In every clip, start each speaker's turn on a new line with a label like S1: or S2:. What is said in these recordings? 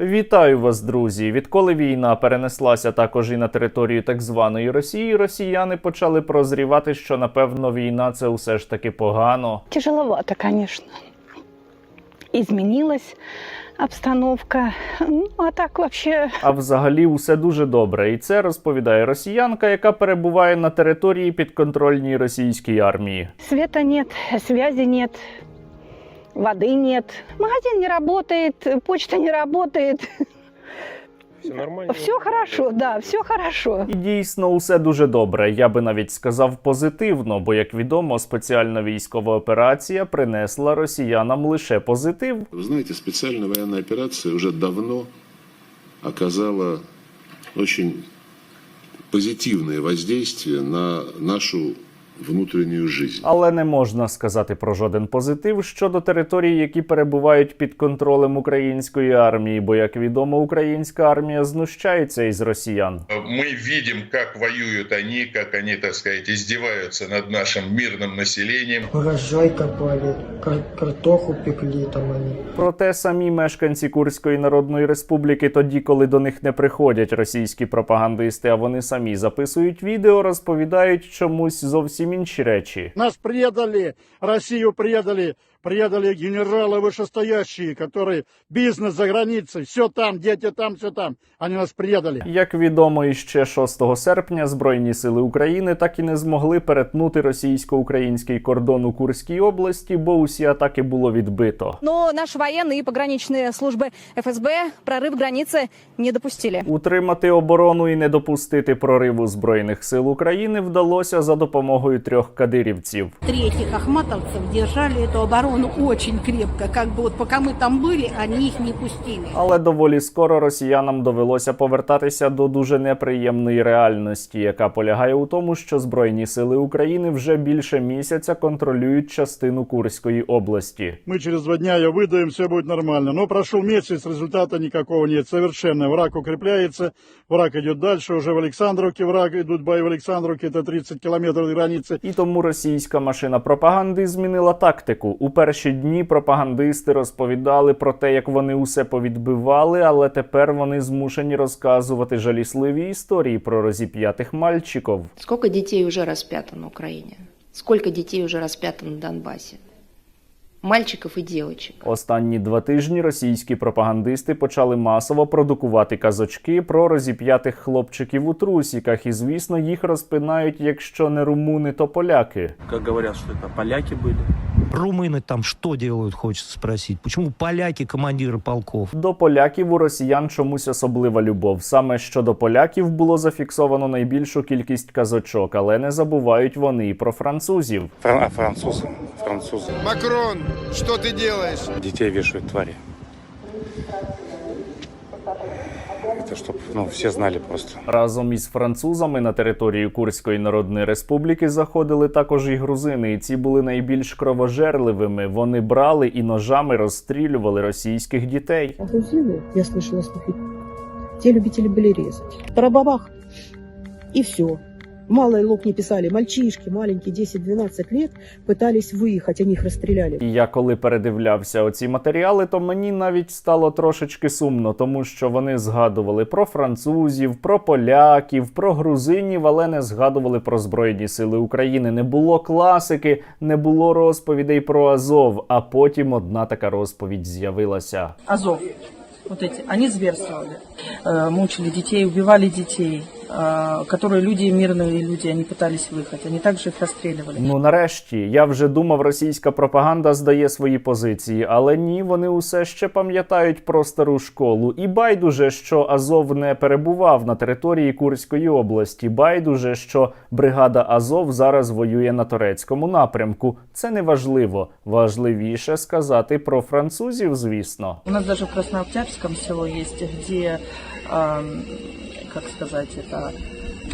S1: Вітаю вас, друзі! Відколи війна перенеслася також і на територію так званої Росії, росіяни почали прозрівати, що напевно війна це усе ж таки погано.
S2: Тяжеловато, конечно. Изменилась обстановка. Ну, а так вообще
S1: А взагалі усе дуже добре. І це розповідає росіянка, яка перебуває на території підконтрольній російській армії.
S2: света нет, связи нет, воды нет. Магазин не работает, почта не работает.
S3: Все нормально.
S2: Все хорошо, да, все хорошо.
S1: І дійсно усе дуже добре. Я би навіть сказав позитивно, бо як відомо, спеціальна військова операція принесла росіянам лише позитив.
S4: Вы знаете, специальная военная операция уже давно оказала очень позитивное воздействие на нашу внутреннюю жизнь.
S1: Але не можна сказати про жоден позитив щодо територій, які перебувають під контролем української армії, бо як відомо, українська армія знущається із росіян.
S5: Мы видим, как воюют они, как они, так сказать, издеваются над нашим мирным населением.
S6: Урожай копали, кар- картоху пекли там они.
S1: Проте самі мешканці Курської Народної Республіки, тоді, коли до них не приходять російські пропагандисти, а вони самі записують відео, розповідають чомусь зовсім інші речі.
S7: Нас предали, Россию предали, предали генералы вышестоящие, которые бизнес за границей, все там, дети там, все там. Они нас предали.
S1: Як відомо, іще 6 серпня Збройні сили України так і не змогли перетнути російсько-український кордон у Курській області, бо усі атаки було відбито.
S8: Но наши военные и пограничные службы ФСБ прорыв границы не допустили.
S1: Утримати оборону і не допустити прориву збройних сил України вдалося за допомогою трьох кадирівців.
S9: Третьих ахматовцев держали эту оборону очень крепко. Как бы вот пока мы там были, они их не пустили.
S1: Але доволі скоро росіянам довелося повертатися до дуже неприємної реальності, яка полягає у тому, що збройні сили України вже більше місяця контролюють частину Курської області.
S7: Мы через два дня ее выдаем, все будет нормально. Но прошел месяц, результата никакого нет. Совершенно. Враг укрепляется, враг идет дальше. Уже в Александровке враг, идут бои в Александровке, это 30 километров до границы.
S1: І тому російська машина пропаганди змінила тактику. У перші дні пропагандисти розповідали про те, як вони усе повідбивали, але тепер вони змушені розказувати жалісливі історії про розіп'ятих мальчиків.
S10: Сколько детей уже распято на Украине? Сколько детей уже распято на Донбассе? Мальчиков и девочек.
S1: Останні два тижні російські пропагандисти почали масово продукувати казочки про розіп'ятих хлопчиків у трусіках, і звісно, їх розпинають, якщо не румуни, то поляки.
S3: Как говорят, что это поляки были.
S11: Румыны там что делают, хочется спросить. Почему поляки командиры полков?
S1: До поляків у росіян чомусь особлива любов. Саме щодо поляків було зафіксовано найбільшу кількість казочок, але не забувають вони і про французів.
S12: а французы? Французы.
S5: Макрон, что ты делаешь?
S12: Детей вешают твари. Это чтобы ну, все знали просто.
S1: Разом із французами на територію Курської Народної Республіки заходили також і грузини, і ці були найбільш кровожерливими. Вони брали і ножами розстрілювали російських дітей.
S6: А грузины, я слышала слухи, те любители были резать. Тарабабах. И все. Малый лоб не писали. Мальчишки маленькие, 10-12 лет, пытались выехать, они их расстреляли.
S1: І я коли передивлявся оці матеріали, то мені навіть стало трошечки сумно, тому що вони згадували про французів, про поляків, про грузинів, але не згадували про Збройні Сили України. Не було класики, не було розповідей про Азов. А потім одна така розповідь з'явилася.
S9: Азов. Вот эти, они зверствовали. Э, мучили детей, убивали детей, э, которые люди, мирные люди, они пытались выехать. Они также их расстреливали.
S1: Ну нарешті я вже думав, російська пропаганда здає свої позиції, але ні, вони усе ще пам'ятають про стару школу. І байдуже, що Азов не перебував на території Курської області. Байдуже, що бригада Азов зараз воює на турецькому напрямку. Це не важливо. Важливіше сказати про французів, звісно.
S9: У нас даже в Краснооктябрьском село есть, где, эм, как сказать, это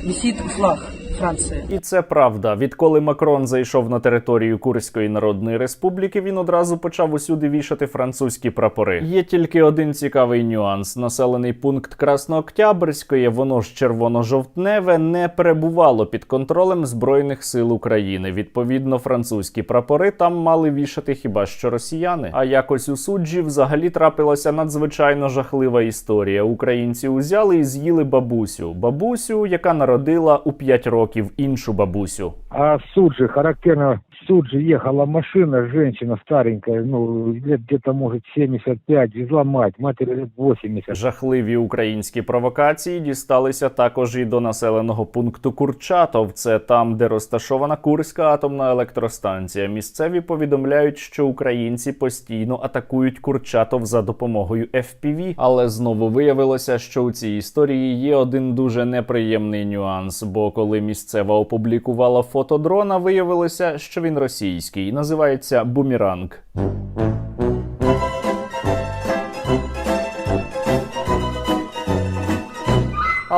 S9: висит флаг Франции.
S1: І це правда. Відколи Макрон зайшов на територію Курської Народної Республіки, він одразу почав усюди вішати французькі прапори. Є тільки один цікавий нюанс: населений пункт Краснооктябрської, воно ж червоно-жовтневе, не перебувало під контролем збройних сил України. Відповідно, французькі прапори там мали вішати хіба що росіяни. А якось у суджі взагалі трапилася надзвичайно жахлива історія. Українці узяли і з'їли бабусю. Бабусю, яка народила у 5 років іншу бабусю.
S13: А суджі характерно, в Суджи ехала машина, женщина старенькая, ну, лет где-то, может, 75, везла мать, матери лет 80.
S1: Жахливі українські провокації дісталися також і до населеного пункту Курчатов. Це там, де розташована Курська атомна електростанція. Місцеві повідомляють, що українці постійно атакують Курчатов за допомогою FPV. Але знову виявилося, що у цій історії є один дуже неприємний нюанс. Бо коли місцева опублікувала фото дрона, виявилося, що він російський, називається Буміранг.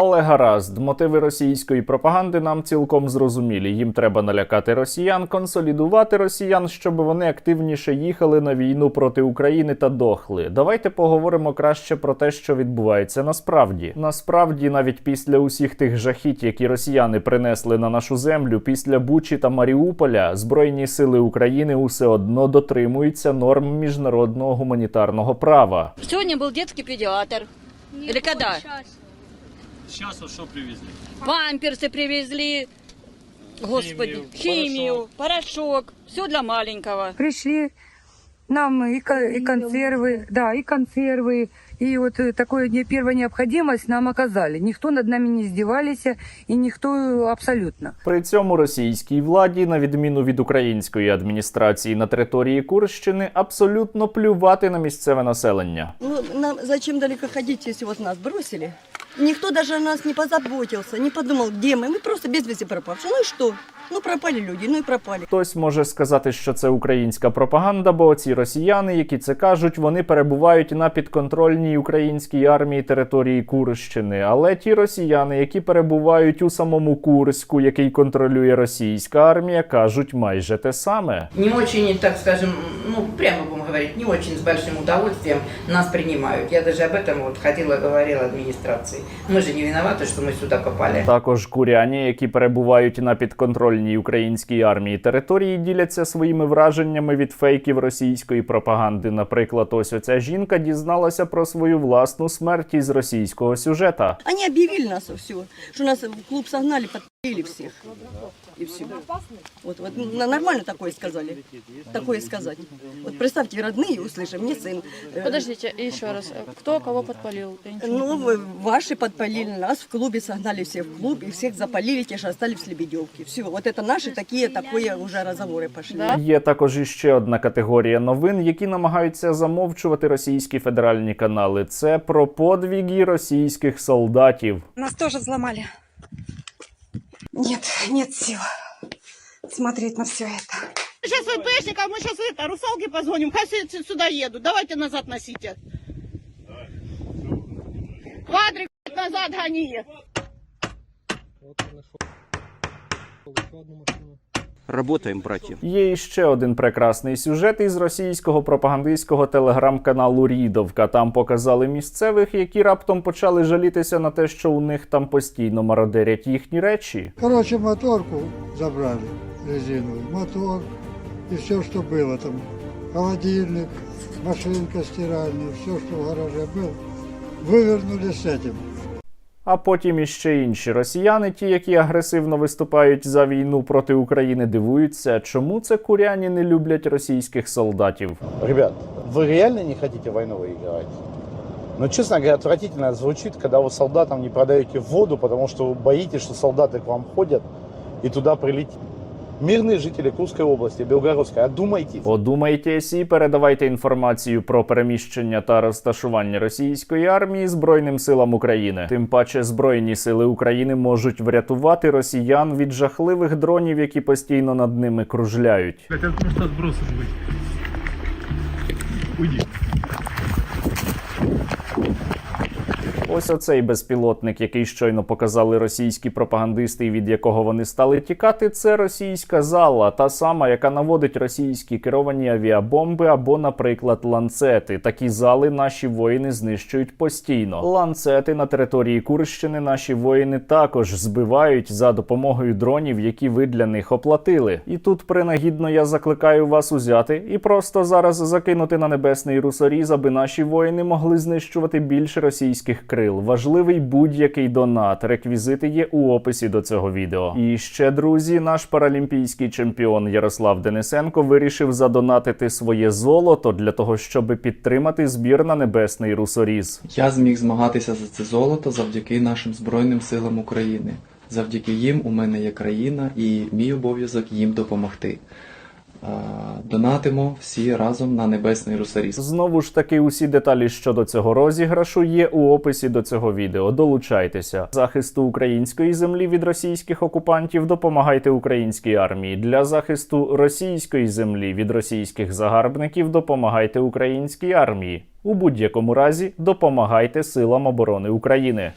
S1: Але гаразд, мотиви російської пропаганди нам цілком зрозумілі. Їм треба налякати росіян, консолідувати росіян, щоб вони активніше їхали на війну проти України та дохли. Давайте поговоримо краще про те, що відбувається насправді. Насправді, навіть після усіх тих жахіть, які росіяни принесли на нашу землю, після Бучі та Маріуполя, збройні сили України усе одно дотримуються норм міжнародного гуманітарного права.
S8: Сегодня был детский педиатр. Или когда?
S3: Сейчас вот что привезли?
S8: Памперсы привезли. Господи,
S3: Химию,
S8: химию, порошок. Все для маленького.
S14: Пришли нам и, ко- и консервы, да, и консервы, и вот э, такое не первая необходимость нам оказали. Никто над нами не издевались, и никто э, абсолютно.
S1: При цьому російській владі, на відміну від української адміністрації на території Курщини, абсолютно плювати на місцеве населення.
S15: Ну, нам зачем далеко ходить, если вот нас бросили? Никто даже о нас не позаботился, не подумал, где мы. Мы просто без вести пропавшие. Ну и что? Ну пропали люди, ну и пропали.
S1: Хтось може сказати, що це українська пропаганда, бо ці росіяни, які це кажуть, вони перебувають на підконтрольній українській армії території Курщини. Але ті росіяни, які перебувають у самому Курську, який контролює російська армія, кажуть майже те саме.
S16: не очень, так скажем, ну, прямо говорить, не очень с большим удовольствием нас принимают. Я даже об этом вот ходила, говорила администрации. Мы же не виноваты, что мы сюда попали.
S1: Також куряні, які перебувають на підконтрольній українській армії території, діляться своїми враженнями від фейків російської пропаганди. Наприклад, ось оця жінка дізналася про свою власну смерть із російського сюжета.
S15: Они объявили нас все, что нас в клуб согнали, подпилили всех. И все. Вот, вот на- нормально такое сказали. Такое сказать. Вот представьте, родные услышали, мне сын. э,
S17: Подождите, еще раз. Кто кого подпалил? Я ничего не
S15: Ну,
S17: понимаю.
S15: вы- ваши подпалили нас в клубе, согнали всех в клуб, и всех запалили, те же остались в Лебедевке. Все, вот это наши такие, такое уже разговоры пошли.
S1: Є також іще одна категорія новин, які намагаються замовчувати російські федеральні канали. Це про подвіги російських солдатів.
S18: Нас тоже взломали. Нет, нет сил смотреть на все это.
S19: Сейчас ФБшников, мы сейчас это, русалки позвоним, хай с- сюда едут, давайте назад носите. Квадрик назад гони.
S3: Работаем, братья.
S1: Є іще один прекрасний сюжет із російського пропагандистського телеграм-каналу Рідовка. Там показали місцевих, які раптом почали жалітися на те, що у них там постійно мародерять їхні речі.
S20: Короче, моторку забрали резиновый, мотор и все, что было там. Холодильник, машинка стиральная, все, что в гараже было, вывернули с этим.
S1: А потім іще інші росіяни, ті, які агресивно виступають за війну проти України, дивуються, чому це куряні не люблять російських солдатів.
S21: Ребят, вы реально не хотите войну выигрывать? Но, честно говоря, отвратительно звучит, когда вы солдатам не продаете воду, потому что вы боитесь, что солдаты к вам ходят и туда прилетит. Мирные жители Курской области, Белгородской, одумайтесь.
S1: Подумайтесь і передавайте інформацію про переміщення та розташування російської армії збройним силам України. Тим паче, збройні сили України можуть врятувати росіян від жахливих дронів, які постійно над ними кружляють.
S22: Это просто отбросом быть. Уйди.
S1: Ось оцей безпілотник, який щойно показали російські пропагандисти, і від якого вони стали тікати, це російська зала, та сама, яка наводить російські керовані авіабомби або, наприклад, ланцети. Такі зали наші воїни знищують постійно. Ланцети на території Курщини наші воїни також збивають за допомогою дронів, які ви для них оплатили. І тут принагідно я закликаю вас узяти і просто зараз закинути на небесний русоріз, аби наші воїни могли знищувати більше російських крил. Важливий будь-який донат. Реквізити є у описі до цього відео. І ще друзі, наш паралімпійський чемпіон Ярослав Денисенко вирішив задонатити своє золото для того, щоб підтримати збір на небесний русоріз.
S23: Я зміг змагатися за це золото завдяки нашим Збройним силам України. Завдяки їм у мене є країна і мій обов'язок їм допомогти. Е, Донатимо всі разом на небесний русаріс.
S1: Знову ж таки, усі деталі щодо цього розіграшу є у описі до цього відео. Долучайтеся. Захисту української землі від російських окупантів допомагайте українській армії. Для захисту російської землі від російських загарбників допомагайте українській армії. У будь-якому разі допомагайте силам оборони України.